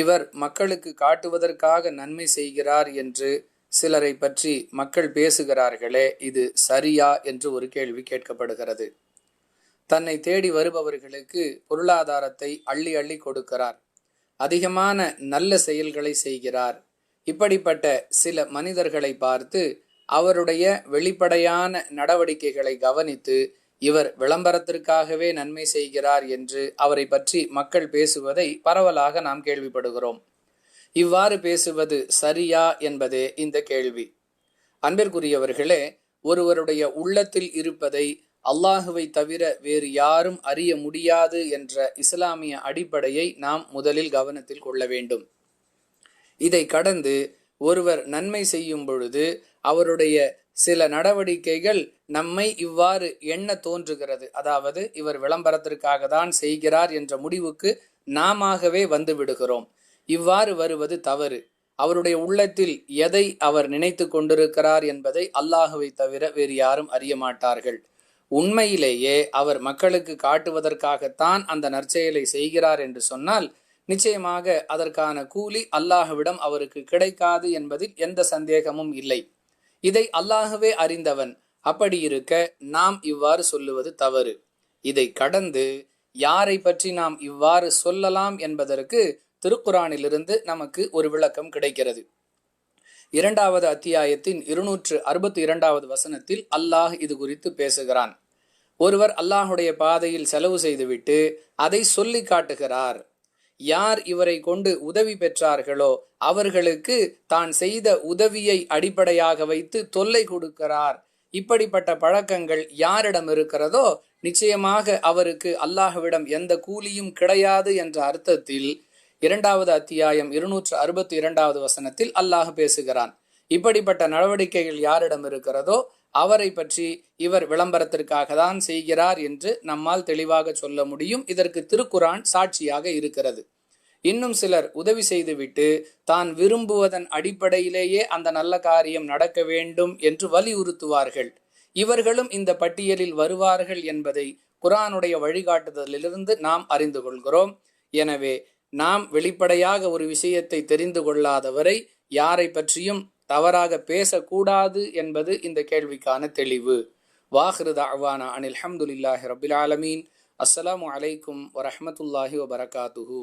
இவர் மக்களுக்கு காட்டுவதற்காக நன்மை செய்கிறார் என்று சிலரை பற்றி மக்கள் பேசுகிறார்களே இது சரியா என்று ஒரு கேள்வி கேட்கப்படுகிறது. தன்னை தேடி வருபவர்களுக்கு பொருளாதாரத்தை அள்ளி அள்ளி கொடுக்கிறார். அதிகமான நல்ல செயல்களை செய்கிறார். இப்படிப்பட்ட சில மனிதர்களை பார்த்து அவருடைய வெளிப்படையான நடவடிக்கைகளை கவனித்து இவர் விளம்பரத்திற்காகவே நன்மை செய்கிறார் என்று அவரை பற்றி மக்கள் பேசுவதை பரவலாக நாம் கேள்விப்படுகிறோம். இவ்வாறு பேசுவது சரியா என்பதே இந்த கேள்வி. அன்பிற்குரியவர்களே ஒருவருடைய உள்ளத்தில் இருப்பதை அல்லாஹுவை தவிர வேறு யாரும் அறிய முடியாது என்ற இஸ்லாமிய அடிப்படையை நாம் முதலில் கவனத்தில் கொள்ள வேண்டும். இதை கடந்து ஒருவர் நன்மை செய்யும் பொழுது அவருடைய சில நடவடிக்கைகள் நம்மை இவ்வாறு எண்ண தோன்றுகிறது. அதாவது இவர் விளம்பரத்திற்காக தான் செய்கிறார் என்ற முடிவுக்கு நாமவே வந்து விடுகிறோம். இவ்வாறு வருவது தவறு. அவருடைய உள்ளத்தில் எதை அவர் நினைத்து கொண்டிருக்கிறார் என்பதை அல்லாஹுவை தவிர வேறு யாரும் அறிய மாட்டார்கள். உண்மையிலேயே அவர் மக்களுக்கு காட்டுவதற்காகத்தான் அந்த நற்செயலை செய்கிறார் என்று சொன்னால் நிச்சயமாக அதற்கான கூலி அல்லாஹுவிடம் அவருக்கு கிடைக்காது என்பதில் எந்த சந்தேகமும் இல்லை. இதை அல்லாகவே அறிந்தவன். அப்படி இருக்க நாம் இவ்வாறு சொல்லுவது தவறு. இதை கடந்து யாரை பற்றி நாம் இவ்வாறு சொல்லலாம் என்பதற்கு திருக்குறானிலிருந்து நமக்கு ஒரு விளக்கம் கிடைக்கிறது. இரண்டாவது அத்தியாயத்தின் இருநூற்று அறுபத்தி இரண்டாவது வசனத்தில் அல்லாஹ் இது குறித்து பேசுகிறான். ஒருவர் அல்லாஹுடைய பாதையில் செலவு செய்துவிட்டு அதை சொல்லி காட்டுகிறார். யார் இவரை கொண்டு உதவி பெற்றார்களோ அவர்களுக்கு தான் செய்த உதவியை அடிப்படையாக வைத்து தொல்லை கொடுக்கிறார். இப்படிப்பட்ட பழக்கங்கள் யாரிடம் இருக்கிறதோ நிச்சயமாக அவருக்கு அல்லாஹுவிடம் எந்த கூலியும் கிடையாது என்ற அர்த்தத்தில் இரண்டாவது அத்தியாயம் இருநூற்று அறுபத்தி இரண்டாவது வசனத்தில் அல்லாஹ் பேசுகிறான். இப்படிப்பட்ட நடவடிக்கைகள் யாரிடம் இருக்கிறதோ அவரை பற்றி இவர் விளம்பரத்திற்காக தான் செய்கிறார் என்று நம்மால் தெளிவாக சொல்ல முடியும். இதற்கு திருக்குரான் சாட்சியாக இருக்கிறது. இன்னும் சிலர் உதவி செய்துவிட்டு தான் விரும்புவதன் அடிப்படையிலேயே அந்த நல்ல காரியம் நடக்க வேண்டும் என்று வலியுறுத்துவார்கள். இவர்களும் இந்த பட்டியலில் வருவார்கள் என்பதை குரானுடைய வழிகாட்டுதலிலிருந்து நாம் அறிந்து கொள்கிறோம். எனவே நாம் வெளிப்படையாக ஒரு விஷயத்தை தெரிந்து கொள்ளாதவரை யாரை பற்றியும் தவறாக பேசக்கூடாது என்பது இந்த கேள்விக்கான தெளிவு. வாஹிருத அவானா அனில் ஹம்துல்லாஹி ரபில் ஆலமீன். அஸ்ஸலாமு அலைக்கும் வரமத்துல்லாஹி வபரகாத்துஹூ.